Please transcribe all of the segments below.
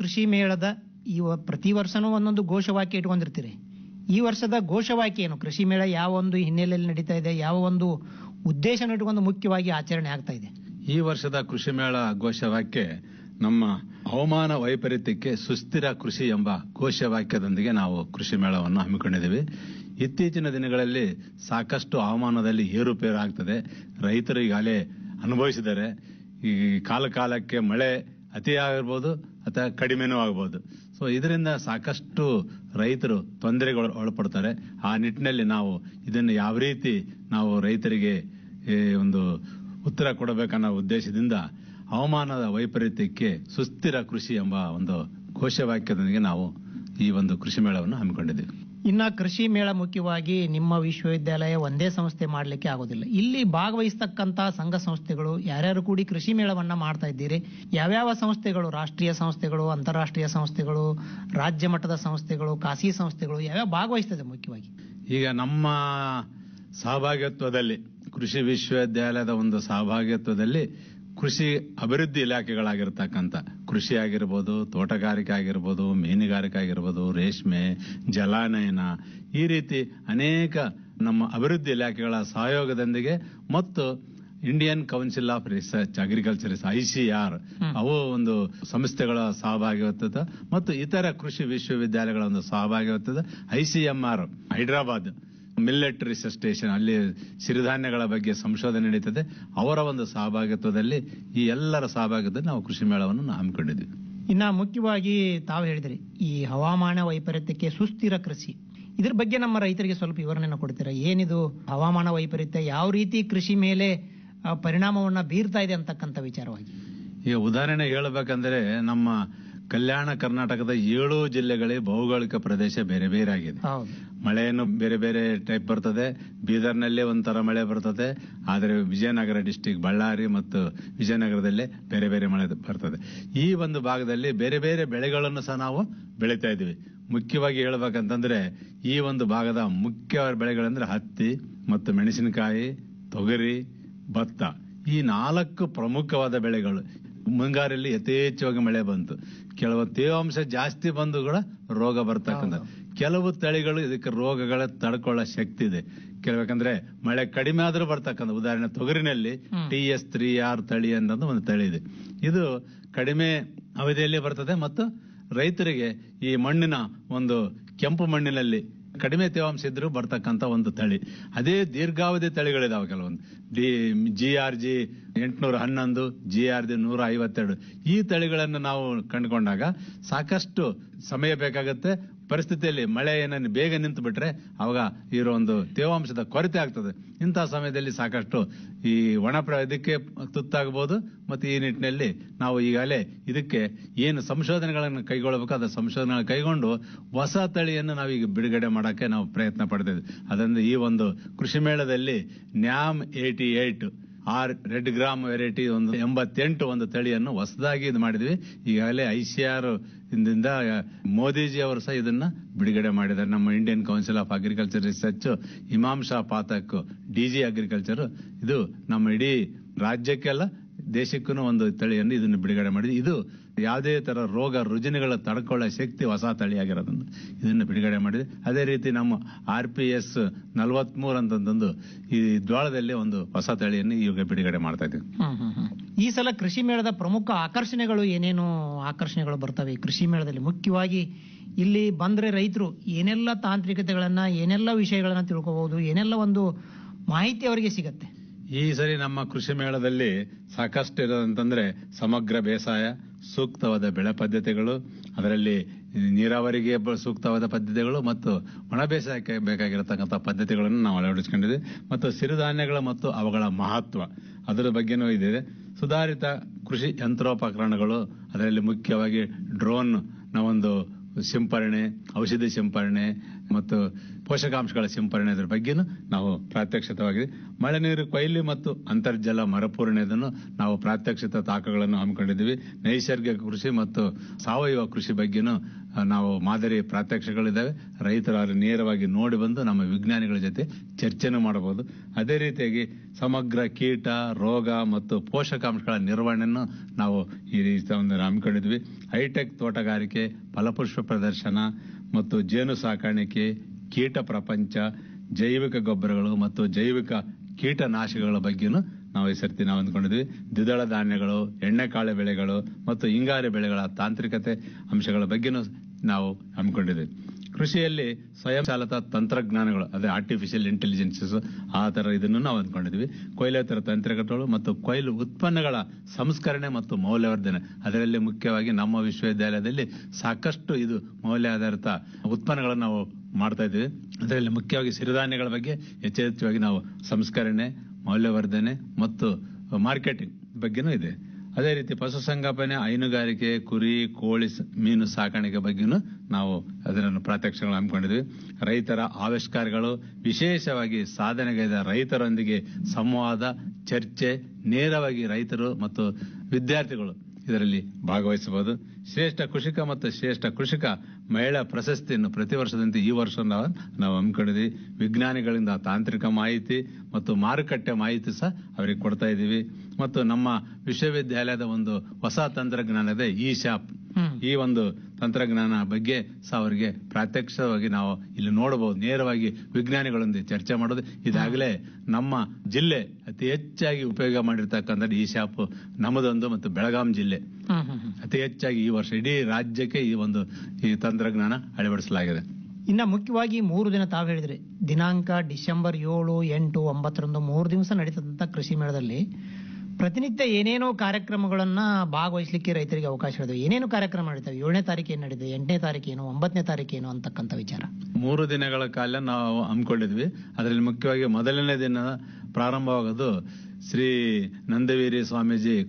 ಕೃಷಿ ಮೇಳದ ಈ ಪ್ರತಿ ವರ್ಷನೂ ಒಂದೊಂದು ಘೋಷವಾಕ್ಯ ಇಟ್ಕೊಂಡಿರ್ತೀರಿ. ಈ ವರ್ಷದ ಘೋಷವಾಕ್ಯ ಏನು? ಕೃಷಿ ಮೇಳ ಯಾವ ಒಂದು ಹಿನ್ನೆಲೆಯಲ್ಲಿ ನಡೀತಾ ಇದೆ, ಯಾವ ಒಂದು ಉದ್ದೇಶ ಇಟ್ಕೊಂಡು ಮುಖ್ಯವಾಗಿ ಆಚರಣೆ ಆಗ್ತಾ ಇದೆ? ಈ ವರ್ಷದ ಕೃಷಿ ಮೇಳ ಘೋಷವಾಕ್ಯ ನಮ್ಮ ಹವಾಮಾನ ವೈಪರೀತ್ಯಕ್ಕೆ ಸುಸ್ಥಿರ ಕೃಷಿ ಎಂಬ ಘೋಷವಾಕ್ಯದೊಂದಿಗೆ ನಾವು ಕೃಷಿ ಮೇಳವನ್ನು ಹಮ್ಮಿಕೊಂಡಿದ್ದೀವಿ. ಇತ್ತೀಚಿನ ದಿನಗಳಲ್ಲಿ ಸಾಕಷ್ಟು ಹವಾಮಾನದಲ್ಲಿ ಏರುಪೇರು ಆಗ್ತದೆ ರೈತರು ಈಗಾಗಲೇ ಅನುಭವಿಸಿದ್ದಾರೆ. ಈ ಕಾಲ ಕಾಲಕ್ಕೆ ಮಳೆ ಅತಿಯಾಗಿರ್ಬೋದು ಅಥವಾ ಕಡಿಮೆನೂ ಆಗ್ಬೋದು. ಸೊ ಇದರಿಂದ ಸಾಕಷ್ಟು ರೈತರು ತೊಂದರೆಗಳು, ಒಳಪಡ್ತಾರೆ. ಆ ನಿಟ್ಟಿನಲ್ಲಿ ನಾವು ಇದನ್ನು ಯಾವ ರೀತಿ ನಾವು ರೈತರಿಗೆ ಒಂದು ಉತ್ತರ ಕೊಡಬೇಕನ್ನೋ ಉದ್ದೇಶದಿಂದ ಹವಾಮಾನದ ವೈಪರೀತ್ಯಕ್ಕೆ ಸುಸ್ಥಿರ ಕೃಷಿ ಎಂಬ ಒಂದು ಘೋಷವಾಕ್ಯದೊಂದಿಗೆ ನಾವು ಈ ಒಂದು ಕೃಷಿ ಮೇಳವನ್ನು ಹಮ್ಮಿಕೊಂಡಿದ್ದೇವೆ. ಇನ್ನ ಕೃಷಿ ಮೇಳ ಮುಖ್ಯವಾಗಿ ನಿಮ್ಮ ವಿಶ್ವವಿದ್ಯಾಲಯ ಒಂದೇ ಸಂಸ್ಥೆ ಮಾಡಲಿಕ್ಕೆ ಆಗೋದಿಲ್ಲ. ಇಲ್ಲಿ ಭಾಗವಹಿಸತಕ್ಕಂತ ಸಂಘ ಸಂಸ್ಥೆಗಳು ಯಾರ್ಯಾರು ಕೂಡಿ ಕೃಷಿ ಮೇಳವನ್ನ ಮಾಡ್ತಾ ಇದ್ದೀರಿ, ಯಾವ್ಯಾವ ಸಂಸ್ಥೆಗಳು, ರಾಷ್ಟ್ರೀಯ ಸಂಸ್ಥೆಗಳು, ಅಂತಾರಾಷ್ಟ್ರೀಯ ಸಂಸ್ಥೆಗಳು, ರಾಜ್ಯ ಮಟ್ಟದ ಸಂಸ್ಥೆಗಳು, ಖಾಸಗಿ ಸಂಸ್ಥೆಗಳು, ಯಾವ್ಯಾವ ಭಾಗವಹಿಸ್ತದೆ ಮುಖ್ಯವಾಗಿ? ಈಗ ನಮ್ಮ ಸಹಭಾಗಿತ್ವದಲ್ಲಿ, ಕೃಷಿ ವಿಶ್ವವಿದ್ಯಾಲಯದ ಒಂದು ಸಹಭಾಗಿತ್ವದಲ್ಲಿ ಕೃಷಿ ಅಭಿವೃದ್ಧಿ ಇಲಾಖೆಗಳಾಗಿರ್ತಕ್ಕಂಥ ಕೃಷಿ ಆಗಿರ್ಬೋದು ತೋಟಗಾರಿಕೆ ಆಗಿರ್ಬೋದು ಮೀನುಗಾರಿಕೆ ಆಗಿರ್ಬೋದು ರೇಷ್ಮೆ ಜಲಾನಯನ ಈ ರೀತಿ ಅನೇಕ ನಮ್ಮ ಅಭಿವೃದ್ಧಿ ಇಲಾಖೆಗಳ ಸಹಯೋಗದೊಂದಿಗೆ ಮತ್ತು Indian council of research agriculture ICR ಅವು ಒಂದು ಸಂಸ್ಥೆಗಳ ಸಹಭಾಗಿತ್ವದ ಮತ್ತು ಇತರ ಕೃಷಿ ವಿಶ್ವವಿದ್ಯಾಲಯಗಳ ಒಂದು ಸಹಭಾಗಿತ್ವದ ICMR Hyderabad millet research station ಅಲ್ಲಿ ಸಿರಿಧಾನ್ಯಗಳ ಬಗ್ಗೆ ಸಂಶೋಧನೆ ನಡೀತದೆ. ಅವರ ಒಂದು ಸಹಭಾಗಿತ್ವದಲ್ಲಿ ಈ ಎಲ್ಲರ ಸಹಭಾಗಿತ್ವದಲ್ಲಿ ನಾವು ಕೃಷಿ ಮೇಳವನ್ನು ಹಮ್ಮಿಕೊಂಡಿದ್ವಿ. ಇನ್ನ ಮುಖ್ಯವಾಗಿ ತಾವು ಹೇಳಿದ್ರಿ ಈ ಹವಾಮಾನ ವೈಪರೀತ್ಯಕ್ಕೆ ಸುಸ್ಥಿರ ಕೃಷಿ. ಇದ್ರ ಬಗ್ಗೆ ನಮ್ಮ ರೈತರಿಗೆ ಸ್ವಲ್ಪ ವಿವರಣೆಯನ್ನು ಕೊಡ್ತೀರಾ? ಏನಿದು ಹವಾಮಾನ ವೈಪರೀತ್ಯ? ಯಾವ ರೀತಿ ಕೃಷಿ ಮೇಲೆ ಪರಿಣಾಮವನ್ನು ಬೀರ್ತಾ ಇದೆ ಅಂತಕ್ಕಂಥ ವಿಚಾರವಾಗಿ? ಈಗ ಉದಾಹರಣೆ ಹೇಳಬೇಕಂದ್ರೆ ನಮ್ಮ ಕಲ್ಯಾಣ ಕರ್ನಾಟಕದ ಏಳು ಜಿಲ್ಲೆಗಳೇ ಭೌಗೋಳಿಕ ಪ್ರದೇಶ ಬೇರೆ ಬೇರೆ ಆಗಿದೆ. ಮಳೆಯನ್ನು ಬೇರೆ ಬೇರೆ ಟೈಪ್ ಬರ್ತದೆ. ಬೀದರ್ನಲ್ಲೇ ಒಂಥರ ಮಳೆ ಬರ್ತದೆ. ಆದರೆ ವಿಜಯನಗರ ಡಿಸ್ಟಿಕ್ ಬಳ್ಳಾರಿ ಮತ್ತು ವಿಜಯನಗರದಲ್ಲಿ ಬೇರೆ ಬೇರೆ ಮಳೆ ಬರ್ತದೆ. ಈ ಒಂದು ಭಾಗದಲ್ಲಿ ಬೇರೆ ಬೇರೆ ಬೆಳೆಗಳನ್ನು ಸಹ ನಾವು ಬೆಳೀತಾ ಇದ್ದೀವಿ. ಮುಖ್ಯವಾಗಿ ಹೇಳ್ಬೇಕಂತಂದ್ರೆ ಈ ಒಂದು ಭಾಗದ ಮುಖ್ಯ ಬೆಳೆಗಳಂದ್ರೆ ಹತ್ತಿ ಮತ್ತು ಮೆಣಸಿನಕಾಯಿ, ತೊಗರಿ, ಭತ್ತ. ಈ ನಾಲ್ಕು ಪ್ರಮುಖವಾದ ಬೆಳೆಗಳು. ಮುಂಗಾರಲ್ಲಿ ಯಥೇಚ್ಛವಾಗಿ ಮಳೆ ಬಂತು. ಕೆಲವು ತೇವಾಂಶ ಜಾಸ್ತಿ ಬಂದು ಕೂಡ ರೋಗ ಬರ್ತಕ್ಕಂಥ ಕೆಲವು ತಳಿಗಳು ಇದಕ್ಕೆ ರೋಗಗಳ ತಡ್ಕೊಳ್ಳೋ ಶಕ್ತಿ ಇದೆ. ಕೇಳ್ಬೇಕಂದ್ರೆ ಮಳೆ ಕಡಿಮೆ ಆದ್ರೂ ಬರ್ತಕ್ಕಂಥ ಉದಾಹರಣೆ ತೊಗರಿನಲ್ಲಿ ಟಿ ಎಸ್ ತ್ರೀ ಆರ್ ತಳಿ ಅನ್ನೋದು ಒಂದು ತಳಿ ಇದೆ. ಇದು ಕಡಿಮೆ ಅವಧಿಯಲ್ಲಿ ಬರ್ತದೆ ಮತ್ತು ರೈತರಿಗೆ ಈ ಮಣ್ಣಿನ ಒಂದು ಕೆಂಪು ಮಣ್ಣಿನಲ್ಲಿ ಕಡಿಮೆ ತೇವಾಂಶ ಇದ್ರೂ ಬರ್ತಕ್ಕಂಥ ಒಂದು ತಳಿ. ಅದೇ ದೀರ್ಘಾವಧಿ ತಳಿಗಳಿದಾವೆ ಕೆಲವೊಂದು. ಡಿ ಜಿ ಆರ್ ಜಿ ಎಂಟುನೂರ ಹನ್ನೊಂದು ಜಿ ಆರ್ ಜಿ ನೂರ ಐವತ್ತೆರಡು ಈ ತಳಿಗಳನ್ನು ನಾವು ಕಂಡುಕೊಂಡಾಗ ಸಾಕಷ್ಟು ಸಮಯ ಬೇಕಾಗುತ್ತೆ. ಪರಿಸ್ಥಿತಿಯಲ್ಲಿ ಮಳೆ ಏನನ್ನು ಬೇಗ ನಿಂತು ಬಿಟ್ರೆ ಅವಾಗ ಇರೋ ಒಂದು ತೇವಾಂಶದ ಕೊರತೆ ಆಗ್ತದೆ. ಇಂತಹ ಸಮಯದಲ್ಲಿ ಸಾಕಷ್ಟು ಈ ಒಣ ಇದಕ್ಕೆ ತುತ್ತಾಗಬಹುದು ಮತ್ತು ಈ ನಿಟ್ಟಿನಲ್ಲಿ ನಾವು ಈಗಾಗಲೇ ಇದಕ್ಕೆ ಏನು ಸಂಶೋಧನೆಗಳನ್ನು ಕೈಗೊಳ್ಳಬೇಕು, ಅದರ ಸಂಶೋಧನೆ ಕೈಗೊಂಡು ಹೊಸ ತಳಿಯನ್ನು ಈಗ ಬಿಡುಗಡೆ ಮಾಡೋಕ್ಕೆ ನಾವು ಪ್ರಯತ್ನ ಪಡ್ತಿದ್ವಿ. ಅದರಿಂದ ಈ ಒಂದು ಕೃಷಿ ಮೇಳದಲ್ಲಿ name eighty eight R red gram variety ಒಂದು ಎಂಬತ್ತೆಂಟು ಒಂದು ತಳಿಯನ್ನು ಹೊಸದಾಗಿ ಇದು ಮಾಡಿದ್ವಿ. ಈಗಾಗಲೇ ಐ ಸಿ ಆರ್ ಇಂದ ಮೋದಿಜಿ ಅವರು ಸಹ ಇದನ್ನ ಬಿಡುಗಡೆ ಮಾಡಿದ್ದಾರೆ. ನಮ್ಮ Indian council of agriculture research Himanshu Pathak DG agriculture ಇದು ನಮ್ಮ ಇಡೀ ರಾಜ್ಯಕ್ಕೆಲ್ಲ ದೇಶಕ್ಕೂ ಒಂದು ತಳಿಯನ್ನು ಇದನ್ನು ಬಿಡುಗಡೆ ಮಾಡಿದೆ. ಇದು ಯಾವುದೇ ತರ ರೋಗ ರುಜಿನಗಳ ತಡ್ಕೊಳ್ಳೋ ಶಕ್ತಿ ಹೊಸ ತಳಿಯಾಗಿರೋದನ್ನು ಇದನ್ನು ಬಿಡುಗಡೆ ಮಾಡಿದೆ. ಅದೇ ರೀತಿ ನಮ್ಮ ಆರ್ ಪಿ ಎಸ್ ನಲವತ್ಮೂರು ಅಂತಂದು ಈ ದ್ವಾಳದಲ್ಲಿ ಒಂದು ಹೊಸ ತಳಿಯನ್ನು ಈಗ ಬಿಡುಗಡೆ ಮಾಡ್ತಾ ಇದ್ದೀವಿ. ಈ ಸಲ ಕೃಷಿ ಮೇಳದ ಪ್ರಮುಖ ಆಕರ್ಷಣೆಗಳು ಏನೇನು ಆಕರ್ಷಣೆಗಳು ಬರ್ತವೆ. ಕೃಷಿ ಮೇಳದಲ್ಲಿ ಮುಖ್ಯವಾಗಿ ಇಲ್ಲಿ ಬಂದ್ರೆ ರೈತರು ಏನೆಲ್ಲ ತಾಂತ್ರಿಕತೆಗಳನ್ನ, ಏನೆಲ್ಲ ವಿಷಯಗಳನ್ನ ತಿಳ್ಕೋಬಹುದು, ಏನೆಲ್ಲ ಒಂದು ಮಾಹಿತಿ ಅವರಿಗೆ ಸಿಗತ್ತೆ. ಈ ಸರಿ ನಮ್ಮ ಕೃಷಿ ಮೇಳದಲ್ಲಿ ಸಾಕಷ್ಟು ಇರೋದಂತಂದ್ರೆ ಸಮಗ್ರ ಬೇಸಾಯ, ಸೂಕ್ತವಾದ ಬೆಳೆ ಪದ್ಧತಿಗಳು, ಅದರಲ್ಲಿ ನೀರಾವರಿಗೆ ಸೂಕ್ತವಾದ ಪದ್ಧತಿಗಳು ಮತ್ತು ಒಣ ಬೇಸಾಯಕ್ಕೆ ಬೇಕಾಗಿರತಕ್ಕಂಥ ಪದ್ಧತಿಗಳನ್ನು ನಾವು ಅಳವಡಿಸ್ಕೊಂಡಿದ್ದೀವಿ. ಮತ್ತು ಸಿರಿಧಾನ್ಯಗಳ ಮತ್ತು ಅವುಗಳ ಮಹತ್ವ, ಅದರ ಬಗ್ಗೆನೂ ಇದೆ. ಸುಧಾರಿತ ಕೃಷಿ ಯಂತ್ರೋಪಕರಣಗಳು ಅದರಲ್ಲಿ ಮುಖ್ಯವಾಗಿ ಡ್ರೋನ್ನ ಒಂದು ಸಿಂಪರಣೆ ಔಷಧಿ ಸಿಂಪರಣೆ ಮತ್ತು ಪೋಷಕಾಂಶಗಳ ಸಿಂಪರಣೆ ಅದರ ಬಗ್ಗೆನೂ ನಾವು ಪ್ರಾತ್ಯಕ್ಷಿತವಾಗಿದೆ. ಮಳೆ ನೀರು, ಕೊಯ್ಲು ಮತ್ತು ಅಂತರ್ಜಲ ಮರುಪೂರಣೆಯನ್ನು ನಾವು ಪ್ರಾತ್ಯಕ್ಷಿತ ತಾಕಗಳನ್ನು ಹಮ್ಮಿಕೊಂಡಿದ್ದೀವಿ. ನೈಸರ್ಗಿಕ ಕೃಷಿ ಮತ್ತು ಸಾವಯವ ಕೃಷಿ ಬಗ್ಗೆನೂ ನಾವು ಮಾದರಿ ಪ್ರಾತ್ಯಕ್ಷಿಗಳಿದ್ದಾವೆ ರೈತರು ನೇರವಾಗಿ ನೋಡಿ ಬಂದು ನಮ್ಮ ವಿಜ್ಞಾನಿಗಳ ಜೊತೆ ಚರ್ಚೆನೂ ಮಾಡಬಹುದು. ಅದೇ ರೀತಿಯಾಗಿ ಸಮಗ್ರ ಕೀಟ, ರೋಗ ಮತ್ತು ಪೋಷಕಾಂಶಗಳ ನಿರ್ವಹಣೆಯನ್ನು ನಾವು ಈ ರೀತಿ ಒಂದು ಹಮ್ಮಿಕೊಂಡಿದ್ವಿ ಹೈಟೆಕ್ ತೋಟಗಾರಿಕೆ, ಫಲಪುಷ್ಪ ಪ್ರದರ್ಶನ ಮತ್ತು ಜೇನು ಸಾಕಾಣಿಕೆ, ಕೀಟ ಪ್ರಪಂಚ, ಜೈವಿಕ ಗೊಬ್ಬರಗಳು ಮತ್ತು ಜೈವಿಕ ಕೀಟನಾಶಕಗಳ ಬಗ್ಗೆನೂ ನಾವು ಈ ಸರ್ತಿ ನಾವು ಅಂದ್ಕೊಂಡಿದ್ವಿ. ದ್ವಿದಳ ಧಾನ್ಯಗಳು ಎಣ್ಣೆಕಾಳು ಬೆಳೆಗಳು ಮತ್ತು ಹಿಂಗಾರಿ ಬೆಳೆಗಳ ತಾಂತ್ರಿಕತೆ ಅಂಶಗಳ ಬಗ್ಗೆನೂ ನಾವು ಹಮ್ಮಿಕೊಂಡಿದ್ವಿ ಕೃಷಿಯಲ್ಲಿ ಸ್ವಯಂ ಚಾಲಿತ ತಂತ್ರಜ್ಞಾನಗಳು, ಅದೇ ಆರ್ಟಿಫಿಷಿಯಲ್ ಇಂಟೆಲಿಜೆನ್ಸಸ್ ಆ ಥರ ಇದನ್ನು ನಾವು ಅಂದ್ಕೊಂಡಿದ್ವಿ ಕೊಯ್ಲೇತರ ತಂತ್ರಜ್ಞಾನಗಳು ಮತ್ತು ಕೊಯ್ಲು ಉತ್ಪನ್ನಗಳ ಸಂಸ್ಕರಣೆ ಮತ್ತು ಮೌಲ್ಯವರ್ಧನೆ. ಅದರಲ್ಲಿ ಮುಖ್ಯವಾಗಿ ನಮ್ಮ ವಿಶ್ವವಿದ್ಯಾಲಯದಲ್ಲಿ ಸಾಕಷ್ಟು ಇದು ಮೌಲ್ಯ ಆಧಾರಿತ ಉತ್ಪನ್ನಗಳನ್ನು ನಾವು ಮಾಡ್ತಾ ಇದ್ದೀವಿ. ಅದರಲ್ಲಿ ಮುಖ್ಯವಾಗಿ ಸಿರಿಧಾನ್ಯಗಳ ಬಗ್ಗೆ ಹೆಚ್ಚಾಗಿ ನಾವು ಸಂಸ್ಕರಣೆ, ಮೌಲ್ಯವರ್ಧನೆ ಮತ್ತು ಮಾರ್ಕೆಟಿಂಗ್ ಬಗ್ಗೆನೂ ಇದೆ. ಅದೇ ರೀತಿ ಪಶುಸಂಗೋಪನೆ ಹೈನುಗಾರಿಕೆ, ಕುರಿ, ಕೋಳಿ ಮೀನು ಸಾಕಾಣಿಕೆ ಬಗ್ಗೆನೂ ನಾವು ಅದನ್ನು ಪ್ರಾತ್ಯಕ್ಷಿಗಳು ಹಮ್ಮಿಕೊಂಡಿದ್ವಿ. ರೈತರ ಆವಿಷ್ಕಾರಗಳು, ವಿಶೇಷವಾಗಿ ಸಾಧನೆಗೈದ ರೈತರೊಂದಿಗೆ ಸಂವಾದ, ಚರ್ಚೆ, ನೇರವಾಗಿ ರೈತರು ಮತ್ತು ವಿದ್ಯಾರ್ಥಿಗಳು ಇದರಲ್ಲಿ ಭಾಗವಹಿಸಬಹುದು. ಶ್ರೇಷ್ಠ ಕೃಷಿಕ ಮತ್ತು ಶ್ರೇಷ್ಠ ಕೃಷಿಕ ಮಹಿಳಾ ಪ್ರಶಸ್ತಿಯನ್ನು ಪ್ರತಿ ವರ್ಷದಂತೆ ಈ ವರ್ಷ ನಾವು ನಾವು ಹಮ್ಮಿಕೊಂಡಿದ್ವಿ. ವಿಜ್ಞಾನಿಗಳಿಂದ ತಾಂತ್ರಿಕ ಮಾಹಿತಿ ಮತ್ತು ಮಾರುಕಟ್ಟೆ ಮಾಹಿತಿ ಸಹ ಅವರಿಗೆ ಕೊಡ್ತಾ ಇದ್ದೀವಿ. ಮತ್ತು ನಮ್ಮ ವಿಶ್ವವಿದ್ಯಾಲಯದ ಒಂದು ಹೊಸ ತಂತ್ರಜ್ಞಾನದ ಇದೆ ಇ ಶಾಪ್ ಈ ಒಂದು ತಂತ್ರಜ್ಞಾನ ಬಗ್ಗೆ ಸಹ ಅವರಿಗೆ ಪ್ರಾತ್ಯಕ್ಷವಾಗಿ ನಾವು ಇಲ್ಲಿ ನೋಡಬಹುದು ನೇರವಾಗಿ ವಿಜ್ಞಾನಿಗಳೊಂದಿಗೆ ಚರ್ಚೆ ಮಾಡೋದು. ಇದಾಗಲೇ ನಮ್ಮ ಜಿಲ್ಲೆ ಅತಿ ಹೆಚ್ಚಾಗಿ ಉಪಯೋಗ ಮಾಡಿರ್ತಕ್ಕಂಥ ಈ ಶಾಪ್ ನಮ್ಮದೊಂದು ಮತ್ತು ಬೆಳಗಾಂ ಜಿಲ್ಲೆ. ಅತಿ ಹೆಚ್ಚಾಗಿ ಈ ವರ್ಷ ಇಡೀ ರಾಜ್ಯಕ್ಕೆ ಈ ಒಂದು ಈ ತಂತ್ರಜ್ಞಾನ ಅಳವಡಿಸಲಾಗಿದೆ. ಇನ್ನ ಮುಖ್ಯವಾಗಿ ಮೂರು ದಿನ ತಾವು ಹೇಳಿದ್ರಿ ದಿನಾಂಕ ಡಿಸೆಂಬರ್ ಏಳು ಎಂಟು ಒಂಬತ್ತರಂದು ಮೂರು ದಿವಸ ನಡೀತದಂತ ಕೃಷಿ ಮೇಳದಲ್ಲಿ. ಪ್ರತಿನಿತ್ಯ ಏನೇನೋ ಕಾರ್ಯಕ್ರಮಗಳನ್ನ ಭಾಗವಹಿಸಲಿಕ್ಕೆ ರೈತರಿಗೆ ಅವಕಾಶ ಇರೋದು. ಏನೇನು ಕಾರ್ಯಕ್ರಮ ನಡೀತವೆ? ಏಳನೇ ತಾರೀಕು ಏನು ನಡೀತದೆ? ಎಂಟನೇ ತಾರೀಕು ಏನು? ಒಂಬತ್ತನೇ ತಾರೀಕು ಏನು? ಅಂತಕ್ಕಂಥ ವಿಚಾರ. ಮೂರು ದಿನಗಳ ಕಾಲ ನಾವು ಹಮ್ಮಿಕೊಂಡಿದ್ವಿ. ಅದರಲ್ಲಿ ಮುಖ್ಯವಾಗಿ ಮೊದಲನೇ ದಿನ ಪ್ರಾರಂಭವಾಗೋದು ಶ್ರೀ ನಂದವೀರಿ ಸ್ವಾಮೀಜಿ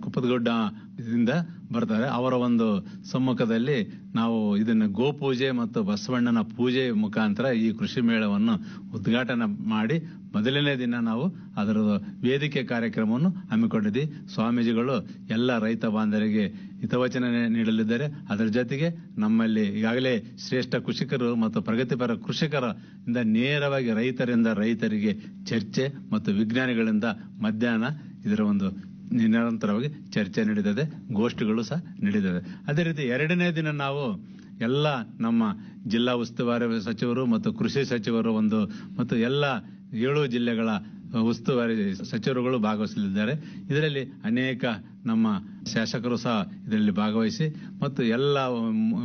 ಕುಪ್ಪದಗುಡ್ಡದಿಂದ ಬರ್ತಾರೆ ಅವರ ಒಂದು ಸಮ್ಮುಖದಲ್ಲಿ ನಾವು ಇದನ್ನು ಗೋಪೂಜೆ ಮತ್ತು ಬಸವಣ್ಣನ ಪೂಜೆ ಮುಖಾಂತರ ಈ ಕೃಷಿ ಮೇಳವನ್ನು ಉದ್ಘಾಟನೆ ಮಾಡಿ ಮೊದಲನೇ ದಿನ ನಾವು ಅದರ ವೇದಿಕೆ ಕಾರ್ಯಕ್ರಮವನ್ನು ಹಮ್ಮಿಕೊಂಡಿದ್ದೀವಿ. ಸ್ವಾಮೀಜಿಗಳು, ಎಲ್ಲ ರೈತ ಬಾಂಧವರಿಗೆ ಹಿತವಚನ ನೀಡಲಿದ್ದಾರೆ. ಅದರ ಜೊತೆಗೆ ನಮ್ಮಲ್ಲಿ ಈಗಾಗಲೇ ಶ್ರೇಷ್ಠ ಕೃಷಿಕರು ಮತ್ತು ಪ್ರಗತಿಪರ ಕೃಷಿಕರ ಇಂದ ನೇರವಾಗಿ ರೈತರಿಂದ ರೈತರಿಗೆ ಚರ್ಚೆ ಮತ್ತು ವಿಜ್ಞಾನಿಗಳಿಂದ ಮಧ್ಯಾಹ್ನ ಇದರ ಒಂದು ನಿರಂತರವಾಗಿ ಚರ್ಚೆ ನಡೆದಿದೆ, ಗೋಷ್ಠಿಗಳು ಸಹ ನಡೀತದೆ ಅದೇ ರೀತಿ ಎರಡನೇ ದಿನ ನಾವು ಎಲ್ಲ ನಮ್ಮ ಜಿಲ್ಲಾ ಉಸ್ತುವಾರಿ ಸಚಿವರು ಮತ್ತು ಕೃಷಿ ಸಚಿವರು ಒಂದು ಮತ್ತು ಎಲ್ಲ ಏಳು ಜಿಲ್ಲೆಗಳ ಉಸ್ತುವಾರಿ ಸಚಿವರುಗಳು ಭಾಗವಹಿಸಲಿದ್ದಾರೆ. ಇದರಲ್ಲಿ ಅನೇಕ ನಮ್ಮ ಶಾಸಕರು ಸಹ ಇದರಲ್ಲಿ ಭಾಗವಹಿಸಿ ಮತ್ತು ಎಲ್ಲ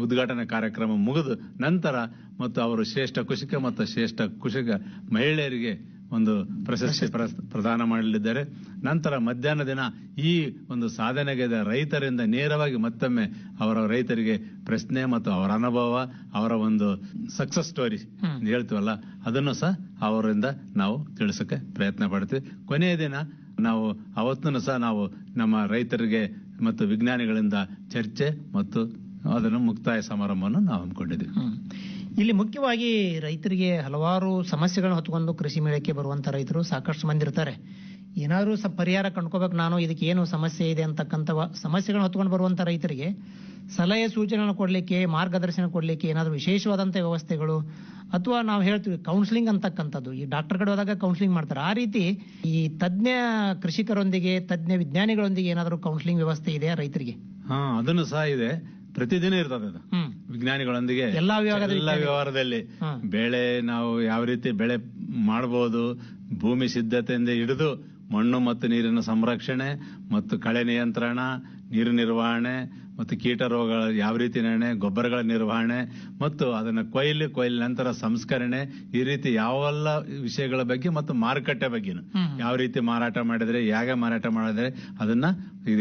ಉದ್ಘಾಟನಾ ಕಾರ್ಯಕ್ರಮ ಮುಗಿದು ನಂತರ ಮತ್ತು ಅವರು ಶ್ರೇಷ್ಠ ಕೃಷಿಕ ಮತ್ತು ಶ್ರೇಷ್ಠ ಕೃಷಿಕ ಮಹಿಳೆಯರಿಗೆ ಒಂದು ಪ್ರಶಸ್ತಿ ಪ್ರದಾನ ಮಾಡಲಿದ್ದಾರೆ ನಂತರ ಮಧ್ಯಾಹ್ನ ದಿನ ಈ ಒಂದು ಸಾಧನೆಗೆದ ರೈತರಿಂದ ನೇರವಾಗಿ ಮತ್ತೊಮ್ಮೆ ಅವರ ರೈತರಿಗೆ ಪ್ರಶ್ನೆ ಮತ್ತು ಅವರ ಅನುಭವ ಅವರ ಒಂದು ಸಕ್ಸಸ್ ಸ್ಟೋರಿ. ಹೇಳ್ತೀವಲ್ಲ ಅದನ್ನು ಸಹ ಅವರಿಂದ ನಾವು ತಿಳಿಸಕ್ಕೆ ಪ್ರಯತ್ನ ಪಡ್ತೀವಿ ಕೊನೆಯ ದಿನ ನಾವು ಅವತ್ತನ್ನು ಸಹ ನಾವು ನಮ್ಮ ರೈತರಿಗೆ ಮತ್ತು ವಿಜ್ಞಾನಿಗಳಿಂದ ಚರ್ಚೆ ಮತ್ತು ಅದನ್ನು ಮುಕ್ತಾಯ ಸಮಾರಂಭವನ್ನು ನಾವು ಹಮ್ಮಿಕೊಂಡಿದ್ದೀವಿ ಹ್ಮ್. ಇಲ್ಲಿ ಮುಖ್ಯವಾಗಿ ರೈತರಿಗೆ ಹಲವಾರು ಸಮಸ್ಯೆಗಳನ್ನು ಹೊತ್ಕೊಂಡು ಕೃಷಿ ಮೇಳಕ್ಕೆ ಬರುವಂತ ರೈತರು ಸಾಕಷ್ಟು ಮಂದಿರ್ತಾರೆ ಇರ್ತಾರೆ. ಏನಾದ್ರು ಸ ಪರಿಹಾರ ಕಂಡ್ಕೋಬೇಕು ನಾನು ಇದಕ್ಕೆ ಏನು ಸಮಸ್ಯೆ ಇದೆ ಅಂತಕ್ಕಂಥ ಸಮಸ್ಯೆಗಳನ್ನ ಹೊತ್ಕೊಂಡು ಬರುವಂತ ರೈತರಿಗೆ ಸಲಹೆ ಸೂಚನೆಗಳನ್ನು ಕೊಡಲಿಕ್ಕೆ ಮಾರ್ಗದರ್ಶನ ಕೊಡಲಿಕ್ಕೆ ಏನಾದರೂ ವಿಶೇಷವಾದಂತ ವ್ಯವಸ್ಥೆಗಳು ಅಥವಾ ನಾವು ಹೇಳ್ತೀವಿ ಕೌನ್ಸಿಲಿಂಗ್ ಅಂತಕ್ಕಂಥದ್ದು. ಈ ಡಾಕ್ಟರ್ ಕಡೆ ಹೋದಾಗ ಕೌನ್ಸಿಲಿಂಗ್ ಮಾಡ್ತಾರೆ. ಆ ರೀತಿ ಈ ತಜ್ಞ ಕೃಷಿಕರೊಂದಿಗೆ ತಜ್ಞ ವಿಜ್ಞಾನಿಗಳೊಂದಿಗೆ ಏನಾದರೂ ಕೌನ್ಸಿಲಿಂಗ್ ವ್ಯವಸ್ಥೆ ಇದೆಯಾ ರೈತರಿಗೆ? ಹಾ ಅದನ್ನು ಸಹ ಇದೆ. ಪ್ರತಿದಿನ ಇರ್ತದೆ ಅದು. ಹ್ಮ್. ವಿಜ್ಞಾನಿಗಳೊಂದಿಗೆ ಎಲ್ಲಾ ವಿಭಾಗದ ಎಲ್ಲ. ವ್ಯವಹಾರದಲ್ಲಿ ಬೆಳೆ ನಾವು ಯಾವ ರೀತಿ ಬೆಳೆ ಮಾಡಬಹುದು ಭೂಮಿ ಸಿದ್ಧತೆಯಿಂದ ಹಿಡಿದು ಮಣ್ಣು ಮತ್ತು ನೀರಿನ ಸಂರಕ್ಷಣೆ ಮತ್ತು ಕಳೆ ನಿಯಂತ್ರಣ ನೀರು ನಿರ್ವಹಣೆ ಮತ್ತು ಕೀಟ ರೋಗಗಳ ಯಾವ ರೀತಿ ನಿರ್ವಹಣೆ ಗೊಬ್ಬರಗಳ ನಿರ್ವಹಣೆ ಮತ್ತು ಅದನ್ನ ಕೊಯ್ಲು ಕೊಯ್ಲು ನಂತರ ಸಂಸ್ಕರಣೆ ಈ ರೀತಿ ಯಾವೆಲ್ಲ ವಿಷಯಗಳ ಬಗ್ಗೆ ಮತ್ತು ಮಾರುಕಟ್ಟೆ ಬಗ್ಗೆನು ಯಾವ ರೀತಿ ಮಾರಾಟ ಮಾಡಿದ್ರೆ ಹೇಗೆ ಮಾರಾಟ ಮಾಡಿದ್ರೆ ಅದನ್ನ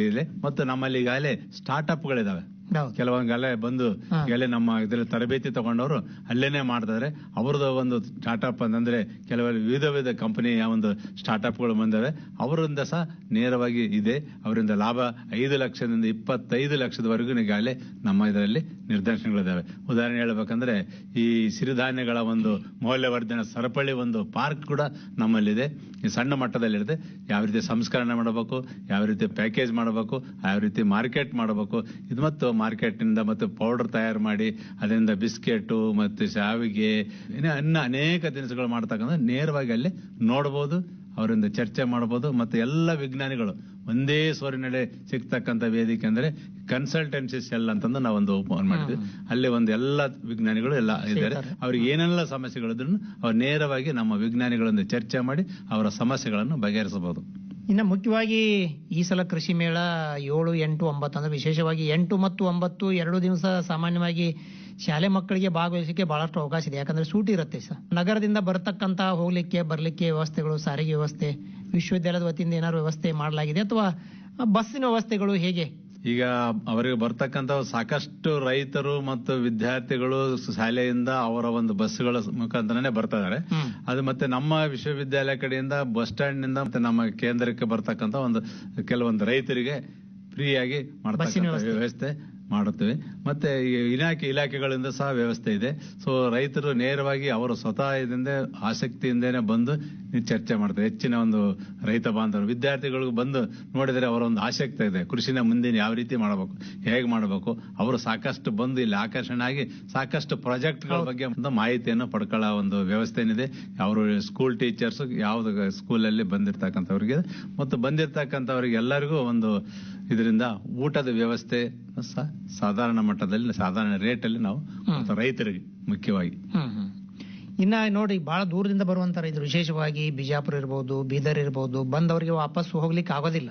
ಇದೆ ಮತ್ತು ನಮ್ಮಲ್ಲಿ ಈಗಾಗಲೇ ಸ್ಟಾರ್ಟ್ಅಪ್ಗಳಿದಾವೆ ಹೌದು. ಕೆಲವೊಂದೆಲ್ಲ ಬಂದು. ಈಗಲೇ ನಮ್ಮ ಇದರಲ್ಲಿ ತರಬೇತಿ ತಗೊಂಡವರು ಅಲ್ಲೇನೆ ಮಾಡ್ತಾರೆ ಅವ್ರದ್ದು ಒಂದು ಸ್ಟಾರ್ಟ್ಅಪ್ ಅಂತಂದ್ರೆ ಕೆಲವರು ವಿವಿಧ ವಿವಿಧ ಕಂಪನಿಯ ಒಂದು ಸ್ಟಾರ್ಟ್ಅಪ್ಗಳು ಬಂದವೆ. ಅವರಿಂದ ಸಹ ನೇರವಾಗಿ ಇದೆ. ಅವರಿಂದ ಲಾಭ ಐದು ಲಕ್ಷದಿಂದ ಇಪ್ಪತ್ತೈದು ಲಕ್ಷದವರೆಗೂ ಈಗಾಗಲೇ ನಮ್ಮ ಇದರಲ್ಲಿ ನಿರ್ದೇಶನಗಳಿದ್ದಾವೆ ಉದಾಹರಣೆ ಹೇಳ್ಬೇಕಂದ್ರೆ ಈ ಸಿರಿಧಾನ್ಯಗಳ ಒಂದು ಮೌಲ್ಯವರ್ಧನೆ ಸರಪಳಿ ಒಂದು ಪಾರ್ಕ್ ಕೂಡ ನಮ್ಮಲ್ಲಿದೆ. ಈ ಸಣ್ಣ ಮಟ್ಟದಲ್ಲಿರುತ್ತೆ ಯಾವ ರೀತಿ ಸಂಸ್ಕರಣೆ ಮಾಡಬೇಕು ಯಾವ ರೀತಿ ಪ್ಯಾಕೇಜ್ ಮಾಡಬೇಕು ಯಾವ ರೀತಿ ಮಾರ್ಕೆಟ್ ಮಾಡಬೇಕು ಇದು ಮತ್ತು ಮಾರ್ಕೆಟ್ನಿಂದ ಮತ್ತು ಪೌಡರ್ ತಯಾರು ಮಾಡಿ ಅದರಿಂದ ಬಿಸ್ಕೆಟು ಮತ್ತು ಶಾವಿಗೆ ಇನ್ನು ಅನೇಕ ತಿನಿಸುಗಳು ಮಾಡ್ತಕ್ಕಂಥ ನೇರವಾಗಿ ಅಲ್ಲಿ ನೋಡಬಹುದು ಅವರಿಂದ ಚರ್ಚೆ ಮಾಡಬಹುದು ಮತ್ತೆ ಎಲ್ಲ ವಿಜ್ಞಾನಿಗಳು ಒಂದೇ ಸೋರಿನಡೆ ಸಿಗ್ತಕ್ಕಂಥ ವೇದಿಕೆ ಅಂದರೆ ಕನ್ಸಲ್ಟೆನ್ಸಿ ಸೆಲ್ ಅಂತಂದು ನಾವೊಂದು ಓಪನ್ ಮಾಡಿದ್ವಿ. ಅಲ್ಲಿ ಒಂದು ಎಲ್ಲ ವಿಜ್ಞಾನಿಗಳು ಎಲ್ಲ ಇದ್ದಾರೆ. ಅವ್ರಿಗೆ ಏನೆಲ್ಲ ಸಮಸ್ಯೆಗಳಿದ್ರು ಅವ್ರು ನೇರವಾಗಿ ನಮ್ಮ ವಿಜ್ಞಾನಿಗಳೊಂದಿಗೆ ಚರ್ಚೆ ಮಾಡಿ ಅವರ ಸಮಸ್ಯೆಗಳನ್ನು ಬಗೆಹರಿಸಬಹುದು. ಇನ್ನು ಮುಖ್ಯವಾಗಿ ಈ ಸಲ ಕೃಷಿ ಮೇಳ ಏಳು, ಎಂಟು, ಒಂಬತ್ತು ಅಂದ್ರೆ ವಿಶೇಷವಾಗಿ ಎಂಟು ಮತ್ತು ಒಂಬತ್ತು ಎರಡು ದಿವಸ ಸಾಮಾನ್ಯವಾಗಿ ಶಾಲೆ ಮಕ್ಕಳಿಗೆ ಭಾಗವಹಿಸಲಿಕ್ಕೆ ಬಹಳಷ್ಟು ಅವಕಾಶ ಇದೆ. ಯಾಕಂದ್ರೆ ಸೂಟಿ ಇರುತ್ತೆ ಸರ್. ನಗರದಿಂದ ಬರತಕ್ಕಂತ ಹೋಗ್ಲಿಕ್ಕೆ, ಬರಲಿಕ್ಕೆ ವ್ಯವಸ್ಥೆಗಳು, ಸಾರಿಗೆ ವ್ಯವಸ್ಥೆ, ವಿಶ್ವವಿದ್ಯಾಲಯದ ವತಿಯಿಂದ ಏನಾದ್ರು ವ್ಯವಸ್ಥೆ ಮಾಡಲಾಗಿದೆ ಅಥವಾ ಬಸ್ಸಿನ ವ್ಯವಸ್ಥೆಗಳು ಹೇಗೆ? ಈಗ ಅವರಿಗೆ ಬರ್ತಕ್ಕಂಥ ಸಾಕಷ್ಟು ರೈತರು ಮತ್ತು ವಿದ್ಯಾರ್ಥಿಗಳು ಶಾಲೆಯಿಂದ ಅವರ ಒಂದು ಬಸ್ಗಳ ಮುಖಾಂತರನೇ ಬರ್ತಾ ಇದಾರೆ. ಅದು ಮತ್ತೆ ನಮ್ಮ ವಿಶ್ವವಿದ್ಯಾಲಯ ಕಡೆಯಿಂದ ಬಸ್ ಸ್ಟ್ಯಾಂಡ್ನಿಂದ ಮತ್ತೆ ನಮ್ಮ ಕೇಂದ್ರಕ್ಕೆ ಬರ್ತಕ್ಕಂಥ ಒಂದು ಕೆಲವೊಂದು ರೈತರಿಗೆ ಫ್ರೀಯಾಗಿ ಮಾಡ್ತಕ್ಕಂಥ ವ್ಯವಸ್ಥೆ. ಮಾಡುತ್ತೇವೆ. ಮತ್ತೆ ಈ ಇಲಾಖೆ ಇಲಾಖೆಗಳಿಂದ ಸಹ ವ್ಯವಸ್ಥೆ ಇದೆ. ಸೊ ರೈತರು ನೇರವಾಗಿ ಅವರು ಸ್ವತಃದಿಂದ ಆಸಕ್ತಿಯಿಂದನೇ ಬಂದು ಚರ್ಚೆ ಮಾಡ್ತಾರೆ. ಹೆಚ್ಚಿನ ಒಂದು ರೈತ ಬಾಂಧವರು ವಿದ್ಯಾರ್ಥಿಗಳು ಬಂದು ನೋಡಿದರೆ ಅವರ ಒಂದು ಆಸಕ್ತಿ ಇದೆ. ಕೃಷಿನ ಮುಂದಿನ ಯಾವ ರೀತಿ ಮಾಡಬೇಕು ಹೇಗೆ ಮಾಡಬೇಕು ಅವರು ಸಾಕಷ್ಟು ಬಂದು ಇಲ್ಲಿ ಆಕರ್ಷಣೆ ಆಗಿ ಸಾಕಷ್ಟು ಪ್ರಾಜೆಕ್ಟ್ಗಳ ಬಗ್ಗೆ ಒಂದು ಮಾಹಿತಿಯನ್ನು ಪಡ್ಕೊಳ್ಳೋ ಒಂದು ವ್ಯವಸ್ಥೆ ಏನಿದೆ ಅವರು ಸ್ಕೂಲ್ ಟೀಚರ್ಸ್ ಯಾವ್ದು ಸ್ಕೂಲಲ್ಲಿ ಬಂದಿರ್ತಕ್ಕಂಥವ್ರಿಗೆ. ಮತ್ತು ಬಂದಿರ್ತಕ್ಕಂಥವ್ರಿಗೆ ಎಲ್ಲರಿಗೂ ಒಂದು ಇದರಿಂದ ಊಟದ ವ್ಯವಸ್ಥೆ ಸಾಧಾರಣ ಮಟ್ಟದಲ್ಲಿ ಸಾಧಾರಣ ರೇಟಲ್ಲಿ ನಾವು ರೈತರಿಗೆ ಮುಖ್ಯವಾಗಿ. ಇನ್ನ ನೋಡಿ ಬಹಳ ದೂರದಿಂದ ಬರುವಂತ ರೈತರು ವಿಶೇಷವಾಗಿ ಬಿಜಾಪುರ ಇರಬಹುದು ಬೀದರ್ ಇರಬಹುದು ಬಂದವರಿಗೆ ವಾಪಸ್ ಹೋಗ್ಲಿಕ್ಕೆ ಆಗೋದಿಲ್ಲ.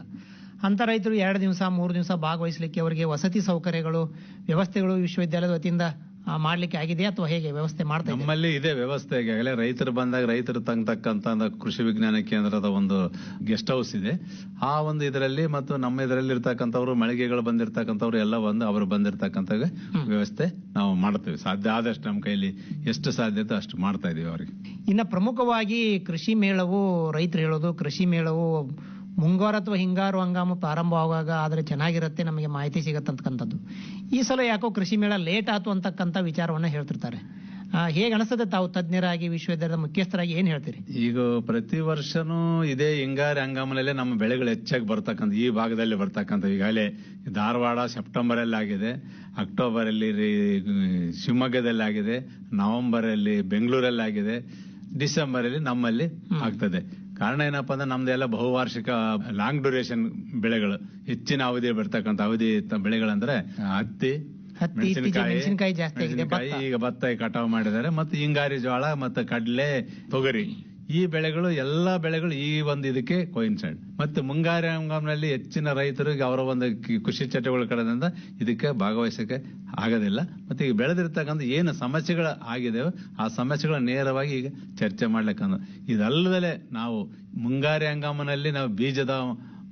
ಅಂತ ರೈತರು ಎರಡು ದಿವಸ ಮೂರು ದಿವಸ ಭಾಗವಹಿಸಲಿಕ್ಕೆ ಅವರಿಗೆ ವಸತಿ ಸೌಕರ್ಯಗಳು ವ್ಯವಸ್ಥೆಗಳು ವಿಶ್ವವಿದ್ಯಾಲಯದ ವತಿಯಿಂದ ಮಾಡ್ಲಿಕ್ಕೆ ಆಗಿದೆ ಅಥವಾ ಹೇಗೆ ವ್ಯವಸ್ಥೆ ಮಾಡ್ತಾ ನಮ್ಮಲ್ಲಿ ಇದೆ ವ್ಯವಸ್ಥೆ. ಈಗಾಗಲೇ ರೈತರು ಬಂದಾಗ ರೈತರು ತಂಗತಕ್ಕಂತ ಕೃಷಿ ವಿಜ್ಞಾನ ಕೇಂದ್ರದ ಒಂದು ಗೆಸ್ಟ್ ಹೌಸ್ ಇದೆ. ಆ ಒಂದು ಇದರಲ್ಲಿ ಮತ್ತು ನಮ್ಮ ಇದರಲ್ಲಿ ಇರ್ತಕ್ಕಂಥವ್ರು ಮಳಿಗೆಗಳು ಬಂದಿರ್ತಕ್ಕಂಥವ್ರು ಎಲ್ಲ ಬಂದು ಅವರು ಬಂದಿರ್ತಕ್ಕಂಥ ವ್ಯವಸ್ಥೆ ನಾವು ಮಾಡ್ತೇವೆ ಸಾಧ್ಯ ಆದಷ್ಟು ನಮ್ಮ ಕೈಲಿ ಎಷ್ಟು ಸಾಧ್ಯತೆ ಅಷ್ಟು ಮಾಡ್ತಾ ಇದೀವಿ ಅವರಿಗೆ. ಇನ್ನ ಪ್ರಮುಖವಾಗಿ ಕೃಷಿ ಮೇಳವು ರೈತರು ಹೇಳೋದು ಕೃಷಿ ಮೇಳವು ಮುಂಗಾರು ಅಥವಾ ಹಿಂಗಾರು ಹಂಗಾಮು ಪ್ರಾರಂಭವಾಗುವಾಗ ಆದ್ರೆ ಚೆನ್ನಾಗಿರುತ್ತೆ ನಮಗೆ ಮಾಹಿತಿ ಸಿಗತ್ತಂತಕ್ಕಂಥದ್ದು ಈ ಸಲ ಯಾಕೋ ಕೃಷಿ ಮೇಳ ಲೇಟ್ ಆತು ಅಂತಕ್ಕಂಥ ವಿಚಾರವನ್ನ ಹೇಳ್ತಿರ್ತಾರೆ. ಹೇಗೆ ಅನಿಸುತ್ತೆ ಅನಿಸ್ತದೆ ತಾವು ತಜ್ಞರಾಗಿ ವಿಶ್ವವಿದ್ಯಾಲಯದ ಮುಖ್ಯಸ್ಥರಾಗಿ ಏನ್ ಹೇಳ್ತೀರಿ? ಈಗ ಪ್ರತಿ ವರ್ಷನೂ ಇದೇ ಹಿಂಗಾರು ಹಂಗಾಮನಲ್ಲೇ ನಮ್ಮ ಬೆಳೆಗಳು ಹೆಚ್ಚಾಗಿ ಬರ್ತಕ್ಕಂಥ ಈ ಭಾಗದಲ್ಲಿ ಬರ್ತಕ್ಕಂಥ ಈಗಾಗಲೇ ಧಾರವಾಡ ಸೆಪ್ಟೆಂಬರ್ ಅಲ್ಲಿ ಆಗಿದೆ ಅಕ್ಟೋಬರ್ ಅಲ್ಲಿ ಶಿವಮೊಗ್ಗದಲ್ಲಿ ಆಗಿದೆ ನವೆಂಬರ್ ಅಲ್ಲಿ ಬೆಂಗಳೂರಲ್ಲಿ ಆಗಿದೆ ಡಿಸೆಂಬರ್ ಅಲ್ಲಿ ನಮ್ಮಲ್ಲಿ ಆಗ್ತದೆ. ಕಾರಣ ಏನಪ್ಪಾ ಅಂದ್ರೆ ನಮ್ದೆಲ್ಲ ಬಹುವಾರ್ಷಿಕ ಲಾಂಗ್ ಡ್ಯೂರೇಷನ್ ಬೆಳೆಗಳು ಹೆಚ್ಚಿನ ಅವಧಿ ಬರ್ತಕ್ಕಂಥ ಅವಧಿ ಬೆಳೆಗಳಂದ್ರೆ ಹತ್ತಿ ಮೆಣಸಿನಕಾಯಿ. ಈಗ ಭತ್ತ ಕಟಾವು ಮಾಡಿದ್ದಾರೆ ಮತ್ತೆ ಹಿಂಗಾರಿ ಜೋಳ ಮತ್ತೆ ಕಡಲೆ ತೊಗರಿ ಈ ಬೆಳೆಗಳು ಎಲ್ಲಾ ಬೆಳೆಗಳು ಈ ಒಂದು ಇದಕ್ಕೆ ಕೋಯಿನ್ಸೈಡ್ ಮತ್ತೆ ಮುಂಗಾರಿ ಹಂಗಾಮಿನಲ್ಲಿ ಹೆಚ್ಚಿನ ರೈತರಿಗೆ ಅವರ ಒಂದು ಕೃಷಿ ಚಟುವಟಿಕೆ ಕಡೆಯಿಂದ ಇದಕ್ಕೆ ಭಾಗವಹಿಸಕ್ಕೆ ಆಗೋದಿಲ್ಲ. ಮತ್ತೆ ಈಗ ಬೆಳೆದಿರ್ತಕ್ಕಂಥ ಏನು ಸಮಸ್ಯೆಗಳು ಆಗಿದೆಯೋ ಆ ಸಮಸ್ಯೆಗಳ ನೇರವಾಗಿ ಈಗ ಚರ್ಚೆ ಮಾಡ್ಲಿಕ್ಕೆ ಇದಲ್ಲದಲೆ ನಾವು ಮುಂಗಾರಿ ಹಂಗಾಮಿನಲ್ಲಿ ನಾವು ಬೀಜದ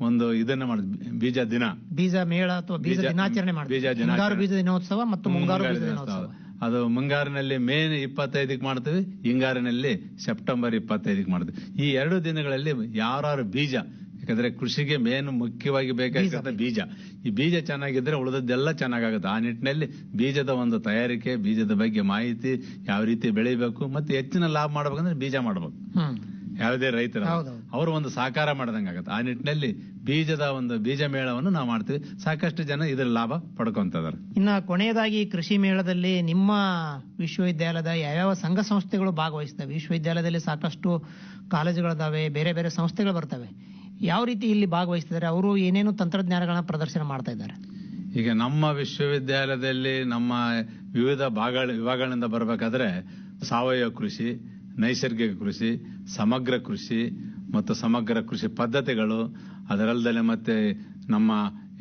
ಒಂದು ಇದನ್ನ ಮಾಡ ಬೀಜ ದಿನ. ಬೀಜ ಮೇಳ ಅಥವಾ ಬೀಜ ದಿನಾಚರಣೆ ಮಾಡಿ ಬೀಜ ದಿನ ಹಿಂಗಾರು ಬೀಜ ದಿನೋತ್ಸವ ಮತ್ತು ಮುಂಗಾರು ಬೀಜ ದಿನೋತ್ಸವ. ಅದು ಮುಂಗಾರಿನಲ್ಲಿ ಮೇ ಇಪ್ಪತ್ತೈದಕ್ಕೆ ಮಾಡ್ತೀವಿ ಹಿಂಗಾರಿನಲ್ಲಿ ಸೆಪ್ಟೆಂಬರ್ ಇಪ್ಪತ್ತೈದಕ್ಕೆ ಮಾಡ್ತೀವಿ. ಈ ಎರಡು ದಿನಗಳಲ್ಲಿ ಯಾರು ಬೀಜ ಯಾಕಂದ್ರೆ ಕೃಷಿಗೆ ಮೇನ್ ಮುಖ್ಯವಾಗಿ ಬೇಕಾಗಿರೋ ಬೀಜ. ಈ ಬೀಜ ಚೆನ್ನಾಗಿದ್ರೆ ಉಳಿದದ್ದೆಲ್ಲ ಚೆನ್ನಾಗಾಗುತ್ತೆ. ಆ ನಿಟ್ಟಿನಲ್ಲಿ ಬೀಜದ ಒಂದು ತಯಾರಿಕೆ ಬೀಜದ ಬಗ್ಗೆ ಮಾಹಿತಿ ಯಾವ ರೀತಿ ಬೆಳಿಬೇಕು ಮತ್ತೆ ಹೆಚ್ಚಿನ ಲಾಭ ಮಾಡ್ಬೇಕಂದ್ರೆ ಬೀಜ ಮಾಡ್ಬೇಕು. ಯಾವುದೇ ರೈತರ. ಅವರು ಒಂದು ಸಾಕಾರ ಆಗುತ್ತೆ. ಆ ನಿಟ್ಟಿನಲ್ಲಿ ಬೀಜದ ಒಂದು ಬೀಜ ಮೇಳವನ್ನು ನಾವು ಮಾಡ್ತೀವಿ. ಸಾಕಷ್ಟು ಜನ ಇದ್ರ ಲಾಭ ಪಡ್ಕೊಂತದಾರೆ. ಇನ್ನ ಕೊನೆಯದಾಗಿ ಕೃಷಿ ಮೇಳದಲ್ಲಿ ನಿಮ್ಮ ವಿಶ್ವವಿದ್ಯಾಲಯದ ಯಾವ್ಯಾವ ಸಂಘ ಸಂಸ್ಥೆಗಳು ಭಾಗವಹಿಸ್ತವೆ ವಿಶ್ವವಿದ್ಯಾಲಯದಲ್ಲಿ ಸಾಕಷ್ಟು ಕಾಲೇಜುಗಳಿದಾವೆ ಬೇರೆ ಬೇರೆ ಸಂಸ್ಥೆಗಳು ಬರ್ತವೆ. ಯಾವ ರೀತಿ ಇಲ್ಲಿ ಭಾಗವಹಿಸ್ತಿದ್ದಾರೆ? ಅವರು ಏನೇನು ತಂತ್ರಜ್ಞಾನಗಳನ್ನ ಪ್ರದರ್ಶನ ಮಾಡ್ತಾ ಇದ್ದಾರೆ? ಈಗ ನಮ್ಮ ವಿಶ್ವವಿದ್ಯಾಲಯದಲ್ಲಿ ನಮ್ಮ ವಿವಿಧ ಭಾಗ ವಿಭಾಗಗಳಿಂದ ಬರಬೇಕಾದ್ರೆ ಸಾವಯವ ಕೃಷಿ ನೈಸರ್ಗಿಕ ಕೃಷಿ, ಸಮಗ್ರ ಕೃಷಿ ಮತ್ತು ಸಮಗ್ರ ಕೃಷಿ ಪದ್ಧತಿಗಳು ಅದರಲ್ಲದೆ ಮತ್ತೆ ನಮ್ಮ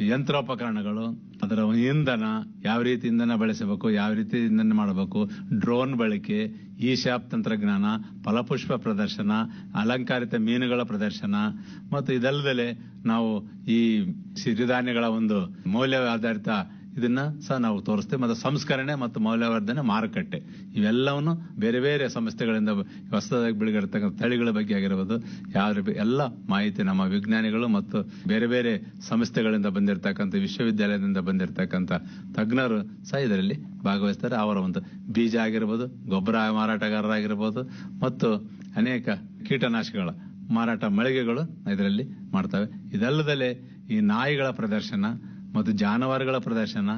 ಯಂತ್ರೋಪಕರಣಗಳು, ಅದರ ಇಂಧನ ಯಾವ ರೀತಿ ಇಂಧನ ಬಳಸಬೇಕು, ಯಾವ ರೀತಿ ಇಂಧನ ಮಾಡಬೇಕು, ಡ್ರೋನ್ ಬಳಕೆ ಈ ಶಾಪ್ ತಂತ್ರಜ್ಞಾನ, ಫಲಪುಷ್ಪ ಪ್ರದರ್ಶನ, ಅಲಂಕಾರಿತ ಮೀನುಗಳ ಪ್ರದರ್ಶನ ಮತ್ತು ಇದಲ್ಲದೆ ನಾವು ಈ ಸಿರಿಧಾನ್ಯಗಳ ಒಂದು ಮೌಲ್ಯ ಆಧಾರಿತ ಇದನ್ನ ಸಹ ನಾವು ತೋರಿಸ್ತೇವೆ. ಮತ್ತು ಸಂಸ್ಕರಣೆ ಮತ್ತು ಮೌಲ್ಯವರ್ಧನೆ ಮಾರುಕಟ್ಟೆ. ಇವೆಲ್ಲವನ್ನು ಬೇರೆ ಬೇರೆ ಸಂಸ್ಥೆಗಳಿಂದ ಹೊಸದಾಗಿ ಬೆಳಗಿರ್ತಕ್ಕಂಥ ತಳಿಗಳ ಬಗ್ಗೆ ಆಗಿರ್ಬೋದು ಯಾವ ಎಲ್ಲ ಮಾಹಿತಿ ನಮ್ಮ ವಿಜ್ಞಾನಿಗಳು ಮತ್ತು ಬೇರೆ ಬೇರೆ ಸಂಸ್ಥೆಗಳಿಂದ ಬಂದಿರತಕ್ಕಂಥ ವಿಶ್ವವಿದ್ಯಾಲಯದಿಂದ ಬಂದಿರತಕ್ಕಂಥ ತಜ್ಞರು ಸಹ ಇದರಲ್ಲಿ ಭಾಗವಹಿಸ್ತಾರೆ. ಅವರ ಒಂದು ಬೀಜ ಆಗಿರ್ಬೋದು, ಗೊಬ್ಬರ ಮಾರಾಟಗಾರರಾಗಿರ್ಬೋದು ಮತ್ತು ಅನೇಕ ಕೀಟನಾಶಕಗಳ ಮಾರಾಟ ಮಳಿಗೆಗಳು ಇದರಲ್ಲಿ ಮಾಡ್ತವೆ. ಇದಲ್ಲದಲೆ ಈ ನಾಯಿಗಳ ಪ್ರದರ್ಶನ ಮತ್ತು ಜಾನುವಾರುಗಳ ಪ್ರದರ್ಶನ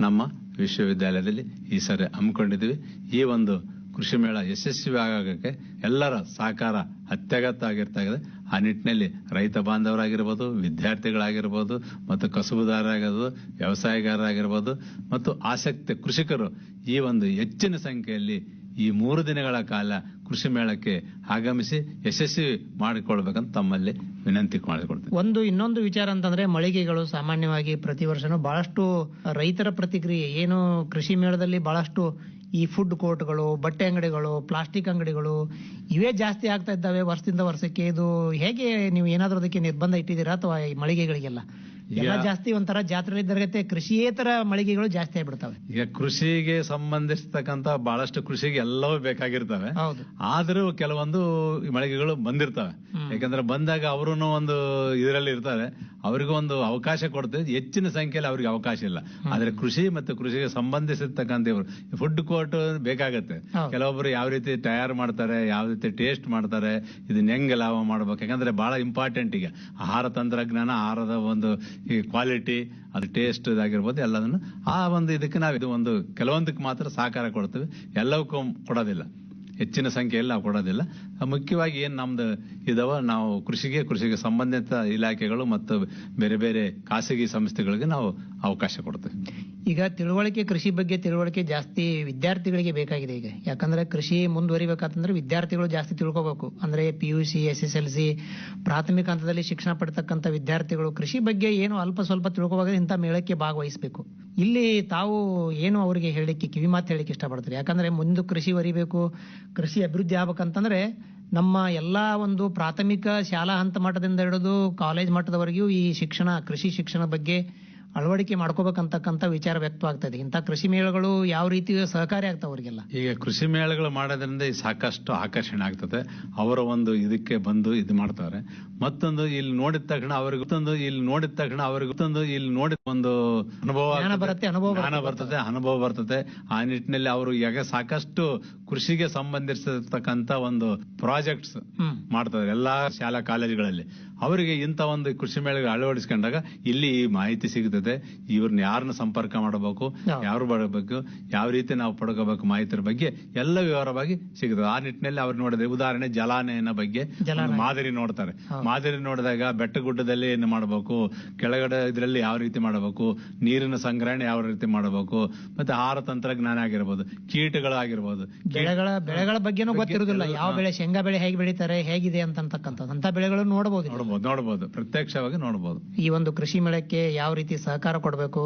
ನಮ್ಮ ವಿಶ್ವವಿದ್ಯಾಲಯದಲ್ಲಿ ಈ ಸರಿ ಹಮ್ಮಿಕೊಂಡಿದ್ದೀವಿ. ಈ ಒಂದು ಕೃಷಿ ಮೇಳ ಯಶಸ್ವಿ ಆಗೋಕ್ಕೆ ಎಲ್ಲರ ಸಹಕಾರ ಅತ್ಯಗತ್ಯ ಆಗಿರ್ತಾ ಇದೆ ಆ ನಿಟ್ಟಿನಲ್ಲಿ ರೈತ ಬಾಂಧವರಾಗಿರ್ಬೋದು, ವಿದ್ಯಾರ್ಥಿಗಳಾಗಿರ್ಬೋದು, ಮತ್ತು ಕಸುಬುದಾರರಾಗಿರ್ಬೋದು, ವ್ಯವಸಾಯಗಾರರಾಗಿರ್ಬೋದು, ಮತ್ತು ಆಸಕ್ತಿ ಕೃಷಿಕರು ಈ ಒಂದು ಹೆಚ್ಚಿನ ಸಂಖ್ಯೆಯಲ್ಲಿ ಈ ಮೂರು ದಿನಗಳ ಕಾಲ ಕೃಷಿ ಮೇಳಕ್ಕೆ ಆಗಮಿಸಿ ಯಶಸ್ವಿ ಮಾಡಿಕೊಳ್ಬೇಕಂತ ತಮ್ಮಲ್ಲಿ ವಿನಂತಿ ಮಾಡಿಕೊಡ್ತೀನಿ ಒಂದು ಇನ್ನೊಂದು ವಿಚಾರ ಅಂತಂದ್ರೆ ಮಳಿಗೆಗಳು ಸಾಮಾನ್ಯವಾಗಿ ಪ್ರತಿ ವರ್ಷನೂ ಬಹಳಷ್ಟು ರೈತರ ಪ್ರತಿಕ್ರಿಯೆ, ಏನು ಕೃಷಿ ಮೇಳದಲ್ಲಿ ಬಹಳಷ್ಟು ಈ ಫುಡ್ ಕೋರ್ಟ್ಗಳು ಬಟ್ಟೆ ಅಂಗಡಿಗಳು ಪ್ಲಾಸ್ಟಿಕ್ ಅಂಗಡಿಗಳು, ಇವೇ ಜಾಸ್ತಿ ಆಗ್ತಾ ಇದ್ದಾವೆ ವರ್ಷದಿಂದ ವರ್ಷಕ್ಕೆ. ಇದು ಹೇಗೆ ನೀವು ಏನಾದರೂ ಅದಕ್ಕೆ ನಿರ್ಬಂಧ ಇಟ್ಟಿದ್ದೀರಾ ಅಥವಾ ಈ ಮಳಿಗೆಗಳಿಗೆಲ್ಲ? ಎಲ್ಲ ಈಗ- ಜಾಸ್ತಿ ಒಂಥರ ಜಾತ್ರೆ ಇದ್ದರಗತ್ತೆ ಕೃಷಿಯೇತರ ಮಳಿಗೆಗಳು ಜಾಸ್ತಿ ಆಗ್ಬಿಡ್ತವೆ. ಈಗ ಕೃಷಿಗೆ ಸಂಬಂಧಿಸಿರ್ತಕ್ಕಂತ ಬಹಳಷ್ಟು ಕೃಷಿಗೆ ಎಲ್ಲವೂ ಬೇಕಾಗಿರ್ತವೆ. ಆದ್ರೂ ಕೆಲವೊಂದು ಮಳಿಗೆಗಳು ಬಂದಿರ್ತವೆ. ಯಾಕಂದ್ರೆ ಬಂದಾಗ ಅವರು ಒಂದು ಇದರಲ್ಲಿ ಇರ್ತಾರೆ ಅವರಿಗೂ ಒಂದು ಅವಕಾಶ ಕೊಡ್ತೇವೆ ಹೆಚ್ಚಿನ ಸಂಖ್ಯೆಯಲ್ಲಿ ಅವರಿಗೆ ಅವಕಾಶ ಇಲ್ಲ. ಆದ್ರೆ ಕೃಷಿ ಮತ್ತು ಕೃಷಿಗೆ ಸಂಬಂಧಿಸಿರ್ತಕ್ಕಂಥ ಇವರು ಫುಡ್ ಕೋರ್ಟ್ ಬೇಕಾಗತ್ತೆ. ಕೆಲವೊಬ್ರು ಯಾವ ರೀತಿ ತಯಾರು ಮಾಡ್ತಾರೆ ಯಾವ ರೀತಿ ಟೇಸ್ಟ್ ಮಾಡ್ತಾರೆ ಇದನ್ನ ಹೆಂಗೆ ಲಾಭ ಮಾಡ್ಬೇಕು? ಯಾಕಂದ್ರೆ ಬಹಳ ಇಂಪಾರ್ಟೆಂಟ್ ಈಗ. ಆಹಾರ ತಂತ್ರಜ್ಞಾನ ಆಹಾರದ ಒಂದು ಈ ಕ್ವಾಲಿಟಿ ಅದು ಟೇಸ್ಟ್ ಇದಾಗಿರ್ಬೋದು ಎಲ್ಲದನ್ನು ಆ ಒಂದು ಇದಕ್ಕೆ ನಾವು ಇದು ಒಂದು ಕೆಲವೊಂದಕ್ಕೆ ಮಾತ್ರ ಸಹಕಾರ ಕೊಡ್ತೇವೆ. ಎಲ್ಲವಕ್ಕೂ ಕೊಡೋದಿಲ್ಲ. ಹೆಚ್ಚಿನ ಸಂಖ್ಯೆಯಲ್ಲಿ ನಾವು ಕೊಡೋದಿಲ್ಲ. ಮುಖ್ಯವಾಗಿ ಏನು ನಮ್ದು ಇದಾವ, ನಾವು ಕೃಷಿಗೆ ಕೃಷಿಗೆ ಸಂಬಂಧಿತ ಇಲಾಖೆಗಳು ಮತ್ತು ಬೇರೆ ಬೇರೆ ಖಾಸಗಿ ಸಂಸ್ಥೆಗಳಿಗೆ ನಾವು ಅವಕಾಶ ಕೊಡ್ತೇವೆ. ಈಗ ತಿಳುವಳಿಕೆ, ಕೃಷಿ ಬಗ್ಗೆ ತಿಳುವಳಿಕೆ ಜಾಸ್ತಿ ವಿದ್ಯಾರ್ಥಿಗಳಿಗೆ ಬೇಕಾಗಿದೆ ಈಗ. ಯಾಕಂದ್ರೆ ಕೃಷಿ ಮುಂದುವರಿಬೇಕಂತಂದ್ರೆ ವಿದ್ಯಾರ್ಥಿಗಳು ಜಾಸ್ತಿ ತಿಳ್ಕೋಬೇಕು. ಅಂದ್ರೆ P U C S S L C ಪ್ರಾಥಮಿಕ ಹಂತದಲ್ಲಿ ಶಿಕ್ಷಣ ಪಡ್ತಕ್ಕಂಥ ವಿದ್ಯಾರ್ಥಿಗಳು ಕೃಷಿ ಬಗ್ಗೆ ಏನು ಅಲ್ಪ ಸ್ವಲ್ಪ ತಿಳ್ಕೋವಾಗ ಇಂಥ ಮೇಳಕ್ಕೆ ಭಾಗವಹಿಸಬೇಕು. ಇಲ್ಲಿ ತಾವು ಏನು ಅವರಿಗೆ ಹೇಳಲಿಕ್ಕೆ, ಕಿವಿ ಮಾತು ಹೇಳಲಿಕ್ಕೆ ಇಷ್ಟಪಡ್ತಾರೆ? ಯಾಕಂದ್ರೆ ಮುಂದೆ ಕೃಷಿ ವರಿಬೇಕು, ಕೃಷಿ ಅಭಿವೃದ್ಧಿ ಆಗ್ಬೇಕಂತಂದ್ರೆ ನಮ್ಮ ಎಲ್ಲಾ ಒಂದು ಪ್ರಾಥಮಿಕ ಶಾಲಾ ಹಂತ ಮಟ್ಟದಿಂದ ಹಿಡಿದು ಕಾಲೇಜ್ ಮಟ್ಟದವರೆಗೂ ಈ ಶಿಕ್ಷಣ, ಕೃಷಿ ಶಿಕ್ಷಣ ಬಗ್ಗೆ ಅಳವಡಿಕೆ ಮಾಡ್ಕೋಬೇಕಂತಕ್ಕಂಥ ವಿಚಾರ ವ್ಯಕ್ತವಾಗ್ತದೆ. ಇಂಥ ಕೃಷಿ ಮೇಳಗಳು ಯಾವ ರೀತಿ ಸಹಕಾರಿ ಆಗ್ತಾವ ಅವರಿಗೆಲ್ಲ? ಈಗ ಕೃಷಿ ಮೇಳಗಳು ಮಾಡೋದ್ರಿಂದ ಈ ಸಾಕಷ್ಟು ಆಕರ್ಷಣೆ ಆಗ್ತದೆ. ಅವರ ಒಂದು ಇದಕ್ಕೆ ಬಂದು ಇದು ಮಾಡ್ತಾರೆ. ಮತ್ತೊಂದು ಇಲ್ಲಿ ನೋಡಿದ ತಕ್ಷಣ ಅವ್ರಿಗೆ ತಂದು ಇಲ್ಲಿ ನೋಡಿದ ತಕ್ಷಣ ಅವ್ರಿಗೆ ತಂದು ಇಲ್ಲಿ ನೋಡಿದ ಒಂದು ಅನುಭವ ಬರುತ್ತೆ, ಅನುಭವ ಬರ್ತದೆ ಅನುಭವ ಬರ್ತದೆ. ಆ ನಿಟ್ಟಿನಲ್ಲಿ ಅವರು ಈಗ ಸಾಕಷ್ಟು ಕೃಷಿಗೆ ಸಂಬಂಧಿಸಿರ್ತಕ್ಕಂಥ ಒಂದು ಪ್ರಾಜೆಕ್ಟ್ಸ್ ಮಾಡ್ತಾರೆ. ಎಲ್ಲಾ ಶಾಲಾ ಕಾಲೇಜುಗಳಲ್ಲಿ. ಅವರಿಗೆ ಇಂಥ ಒಂದು ಕೃಷಿ ಮೇಳಗೆ ಅಳವಡಿಸ್ಕೊಂಡಾಗ ಇಲ್ಲಿ ಈ ಮಾಹಿತಿ ಸಿಗುತ್ತದೆ ಇವ್ರನ್ನ ಯಾರನ್ನ ಸಂಪರ್ಕ ಮಾಡಬೇಕು ಯಾರು ಬರಬೇಕು ಯಾವ ರೀತಿ ನಾವು ಪಡ್ಕೋಬೇಕು ಮಾಹಿತಿ ಬಗ್ಗೆ ಎಲ್ಲ ವಿವರವಾಗಿ ಸಿಗುತ್ತದೆ ಆ ನಿಟ್ಟಿನಲ್ಲಿ ಅವ್ರು ನೋಡಿದ್ರೆ ಉದಾಹರಣೆ ಜಲಾನಯನ ಬಗ್ಗೆ ಮಾದರಿ ನೋಡ್ತಾರೆ. ಮಾದರಿ ನೋಡಿದಾಗ ಬೆಟ್ಟ ಗುಡ್ಡದಲ್ಲಿ ಏನು ಮಾಡಬೇಕು ಕೆಳಗಡೆ ಇದರಲ್ಲಿ ಯಾವ ರೀತಿ ಮಾಡಬೇಕು ನೀರಿನ ಸಂಗ್ರಹಣೆ ಯಾವ ರೀತಿ ಮಾಡಬೇಕು ಮತ್ತೆ ಆಹಾರ ತಂತ್ರಜ್ಞಾನ ಆಗಿರ್ಬೋದು ಕೀಟಗಳಾಗಿರ್ಬೋದು. ಕೀಟ- ಬೆಳೆಗಳ ಬೆಳೆಗಳ ಬಗ್ಗೆನೂ ಗೊತ್ತಿರೋದಿಲ್ಲ ಯಾವ ಬೆಳೆ ಶೇಂಗಾ ಬೆಳೆ ಹೇಗೆ ಬೆಳೀತಾರೆ ಹೇಗಿದೆ ಅಂತಕ್ಕಂಥದ್ದು ಅಂತ ಬೆಳೆಗಳನ್ನು ನೋಡಬಹುದು. ನೋಡ್ಬೋದು ನೋಡ್ಬೋದು. ಪ್ರತ್ಯಕ್ಷವಾಗಿ ನೋಡ್ಬೋದು. ಈ ಒಂದು ಕೃಷಿ ಮೇಳಕ್ಕೆ ಯಾವ ರೀತಿ ಸಹಕಾರ ಕೊಡಬೇಕು?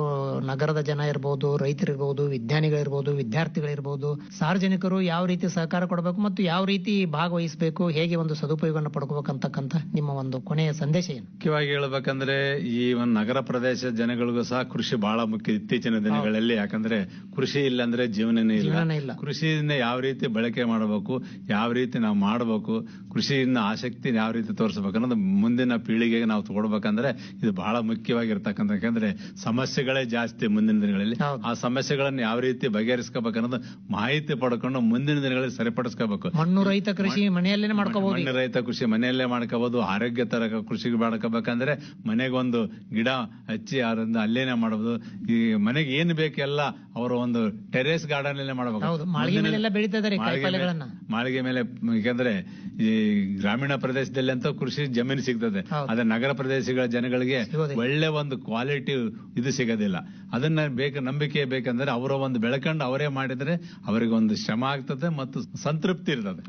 ನಗರದ ಜನ ಇರ್ಬೋದು ರೈತರಿರ್ಬೋದು ವಿಜ್ಞಾನಿಗಳಿರ್ಬೋದು ವಿದ್ಯಾರ್ಥಿಗಳಿರ್ಬೋದು. ಸಾರ್ವಜನಿಕರು ಯಾವ ರೀತಿ ಸಹಕಾರ ಕೊಡಬೇಕು ಮತ್ತು ಯಾವ ರೀತಿ ಭಾಗವಹಿಸಬೇಕು? ಹೇಗೆ ಒಂದು ಸದುಪಯೋಗವನ್ನು ಪಡ್ಕೋಬೇಕಂತಕ್ಕಂತ ನಿಮ್ಮ ಒಂದು ಕೊನೆಯ ಸಂದೇಶ ಏನು? ಮುಖ್ಯವಾಗಿ ಹೇಳ್ಬೇಕಂದ್ರೆ ಈ ಒಂದು ನಗರ ಪ್ರದೇಶ ಜನಗಳಿಗೂ ಸಹ ಕೃಷಿ ಬಹಳ ಮುಖ್ಯ ಇತ್ತೀಚಿನ ದಿನಗಳಲ್ಲಿ. ಯಾಕಂದ್ರೆ ಕೃಷಿ ಇಲ್ಲ ಅಂದ್ರೆ ಜೀವನನೇ ಇಲ್ಲ. ಜೀವನನೇ ಇಲ್ಲ. ಕೃಷಿಯಿಂದ ಯಾವ ರೀತಿ ಬಳಕೆ ಮಾಡಬೇಕು ಯಾವ ರೀತಿ ನಾವು ಮಾಡಬೇಕು ಕೃಷಿಯಿಂದ ಆಸಕ್ತಿ ಯಾವ ರೀತಿ ತೋರಿಸಬೇಕು ಅನ್ನೋದು ಮುಂದಿನ ಪೀಳಿಗೆಗೆ ನಾವು ತಗೊಳ್ಬೇಕಂದ್ರೆ ಇದು ಬಹಳ ಮುಖ್ಯವಾಗಿರ್ತಕ್ಕಂಥ ಯಾಕಂದ್ರೆ ಸಮಸ್ಯೆಗಳೇ ಜಾಸ್ತಿ ಮುಂದಿನ ದಿನಗಳಲ್ಲಿ. ಆ ಸಮಸ್ಯೆಗಳನ್ನು ಯಾವ ರೀತಿ ಬಗೆಹರಿಸ್ಕೋಬೇಕು ಅನ್ನೋದು ಮಾಹಿತಿ ಪಡ್ಕೊಂಡು ಮುಂದಿನ ದಿನಗಳಲ್ಲಿ ಸರಿಪಡಿಸ್ಕೋಬೇಕು. ಮಣ್ಣು ರೈತ ಕೃಷಿ ಮನೆಯಲ್ಲೇ ಮಾಡ್ಕೋಬಹುದು ಮಣ್ಣು ರೈತ ಕೃಷಿ ಮನೆಯಲ್ಲೇ ಮಾಡ್ಕೋಬಹುದು ಆರೋಗ್ಯ ತರ ಕೃಷಿಗೆ ಮಾಡ್ಕೋಬೇಕಂದ್ರೆ ಮನೆಗೊಂದು ಗಿಡ ಹಚ್ಚಿ ಅದರಿಂದ ಅಲ್ಲೇನೆ ಮಾಡಬಹುದು ಈ ಮನೆಗೆ ಏನ್ ಬೇಕೆಲ್ಲ ಅವರ ಒಂದು ಟೆರೇಸ್ ಗಾರ್ಡನ್ ಅಲ್ಲೇ ಮಾಡಬೇಕು ಮಾಳಿಗೆ ಮೇಲೆ ಯಾಕಂದ್ರೆ ಈ ಗ್ರಾಮೀಣ ಪ್ರದೇಶದಲ್ಲಿ ಅಂತ ಕೃಷಿ ಜಮೀನು ಸಿಗ್ತದೆ. ಆದ್ರೆ ನಗರ ಪ್ರದೇಶಗಳ ಜನಗಳಿಗೆ ಒಳ್ಳೆ ಒಂದು ಕ್ವಾಲಿಟಿ ಇದು ಸಿಗೋದಿಲ್ಲ. ಅದನ್ನ ಬೇಕು ನಂಬಿಕೆ ಬೇಕಂದ್ರೆ ಅವರ ಒಂದು ಬೆಳಕಂಡು ಅವರೇ ಮಾಡಿದ್ರೆ ಅವರಿಗೆ ಒಂದು ಶ್ರಮ ಆಗ್ತದೆ ಮತ್ತು ಸಂತೃಪ್ತಿ ಇರ್ತದೆ.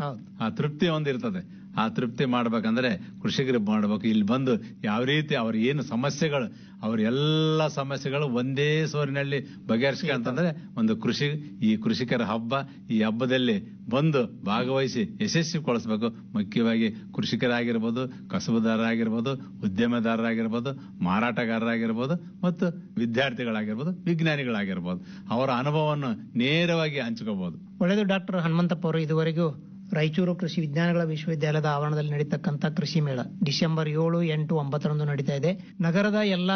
ಆ ತೃಪ್ತಿ ಒಂದು ಇರ್ತದೆ ಆ ತೃಪ್ತಿ ಮಾಡ್ಬೇಕಂದ್ರೆ ಕೃಷಿಕರು ಮಾಡ್ಬೇಕು. ಇಲ್ಲಿ ಬಂದು ಯಾವ ರೀತಿ ಅವ್ರ ಏನು ಸಮಸ್ಯೆಗಳು, ಅವ್ರ ಎಲ್ಲ ಸಮಸ್ಯೆಗಳು ಒಂದೇ ಸೋರಿನಲ್ಲಿ ಬಗೆಹರಿಸ್ಕೊಂತಂದ್ರೆ ಒಂದು ಕೃಷಿ, ಈ ಕೃಷಿಕರ ಹಬ್ಬ, ಈ ಹಬ್ಬದಲ್ಲಿ ಬಂದು ಭಾಗವಹಿಸಿ ಯಶಸ್ವಿ ಕೊಳಿಸ್ಬೇಕು ಮುಖ್ಯವಾಗಿ ಕೃಷಿಕರಾಗಿರ್ಬೋದು, ಕಸಬುದಾರರಾಗಿರ್ಬೋದು, ಉದ್ಯಮದಾರರಾಗಿರ್ಬೋದು, ಮಾರಾಟಗಾರರಾಗಿರ್ಬೋದು ಮತ್ತು ವಿದ್ಯಾರ್ಥಿಗಳಾಗಿರ್ಬೋದು, ವಿಜ್ಞಾನಿಗಳಾಗಿರ್ಬೋದು. ಅವರ ಅನುಭವವನ್ನು ನೇರವಾಗಿ ಹಂಚ್ಕೋಬಹುದು ಒಳ್ಳೆಯದು ಡಾಕ್ಟರ್ ಹನುಮಂತಪ್ಪ ಅವರು ಇದುವರೆಗೂ ರಾಯಚೂರು ಕೃಷಿ ವಿಜ್ಞಾನಗಳ ವಿಶ್ವವಿದ್ಯಾಲಯದ ಆವರಣದಲ್ಲಿ ನಡೀತಕ್ಕಂಥ ಕೃಷಿ ಮೇಳ ಡಿಸೆಂಬರ್ ಏಳು, ಎಂಟು, ಒಂಬತ್ತರಂದು ನಡೀತಾ ಇದೆ. ನಗರದ ಎಲ್ಲ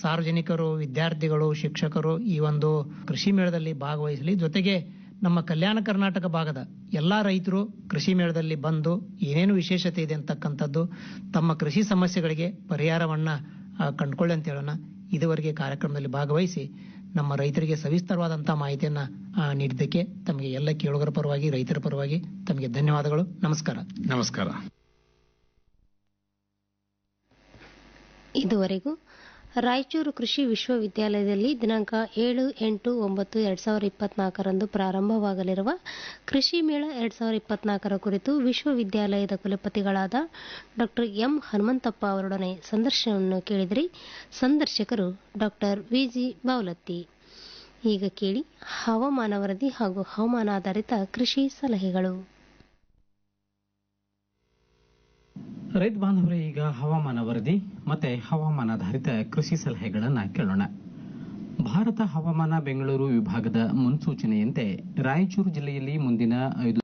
ಸಾರ್ವಜನಿಕರು, ವಿದ್ಯಾರ್ಥಿಗಳು, ಶಿಕ್ಷಕರು ಈ ಒಂದು ಕೃಷಿ ಮೇಳದಲ್ಲಿ ಭಾಗವಹಿಸಲಿ. ಜೊತೆಗೆ ನಮ್ಮ ಕಲ್ಯಾಣ ಕರ್ನಾಟಕ ಭಾಗದ ಎಲ್ಲ ರೈತರು ಕೃಷಿ ಮೇಳದಲ್ಲಿ ಬಂದು ಏನೇನು ವಿಶೇಷತೆ ಇದೆ ಅಂತಕ್ಕಂಥದ್ದು ತಮ್ಮ ಕೃಷಿ ಸಮಸ್ಯೆಗಳಿಗೆ ಪರಿಹಾರವನ್ನು ಕಂಡುಕೊಳ್ಳಿ ಅಂತ ಹೇಳೋಣ. ಇದುವರೆಗೆ ಕಾರ್ಯಕ್ರಮದಲ್ಲಿ ಭಾಗವಹಿಸಿ ನಮ್ಮ ರೈತರಿಗೆ ಸವಿಸ್ತರವಾದಂತಹ ಮಾಹಿತಿಯನ್ನ ನೀಡಿದ್ದಕ್ಕೆ ತಮಗೆ ಎಲ್ಲ ಕೇಳುಗರ ಪರವಾಗಿ ರೈತರ ಪರವಾಗಿ ತಮಗೆ ಧನ್ಯವಾದಗಳು. ನಮಸ್ಕಾರ. ನಮಸ್ಕಾರ. ಇದುವರೆಗೂ ರಾಯಚೂರು ಕೃಷಿ ವಿಶ್ವವಿದ್ಯಾಲಯದಲ್ಲಿ ದಿನಾಂಕ ಏಳು, ಎಂಟು, ಒಂಬತ್ತು, ಎರಡ್ ಸಾವಿರದ ಇಪ್ಪತ್ನಾಲ್ಕರಂದು ಪ್ರಾರಂಭವಾಗಲಿರುವ ಕೃಷಿ ಮೇಳ ಎರಡ್ ಸಾವಿರದ ಇಪ್ಪತ್ನಾಲ್ಕರ ಕುರಿತು ವಿಶ್ವವಿದ್ಯಾಲಯದ ಕುಲಪತಿಗಳಾದ ಡಾಕ್ಟರ್ ಎಂ ಹನುಮಂತಪ್ಪ ಅವರೊಡನೆ ಸಂದರ್ಶನವನ್ನು ಕೇಳಿದರೆ. ಸಂದರ್ಶಕರು ಡಾಕ್ಟರ್ ವಿಜಿ ಬಾವಲತ್ತಿ. ಈಗ ಕೇಳಿ, ಹವಾಮಾನ ವರದಿ ಹಾಗೂ ಹವಾಮಾನಾಧಾರಿತ ಕೃಷಿ ಸಲಹೆಗಳು. ರೈತ ಬಾಂಧವರೇ ಈಗ ಹವಾಮಾನ ವರದಿ ಮತ್ತೆ ಹವಾಮಾನಾಧಾರಿತ ಕೃಷಿ ಸಲಹೆಗಳನ್ನು ಕೇಳೋಣ. ಭಾರತ ಹವಾಮಾನ ಬೆಂಗಳೂರು ವಿಭಾಗದ ಮುನ್ಸೂಚನೆಯಂತೆ ರಾಯಚೂರು ಜಿಲ್ಲೆಯಲ್ಲಿ ಮುಂದಿನ ಐದು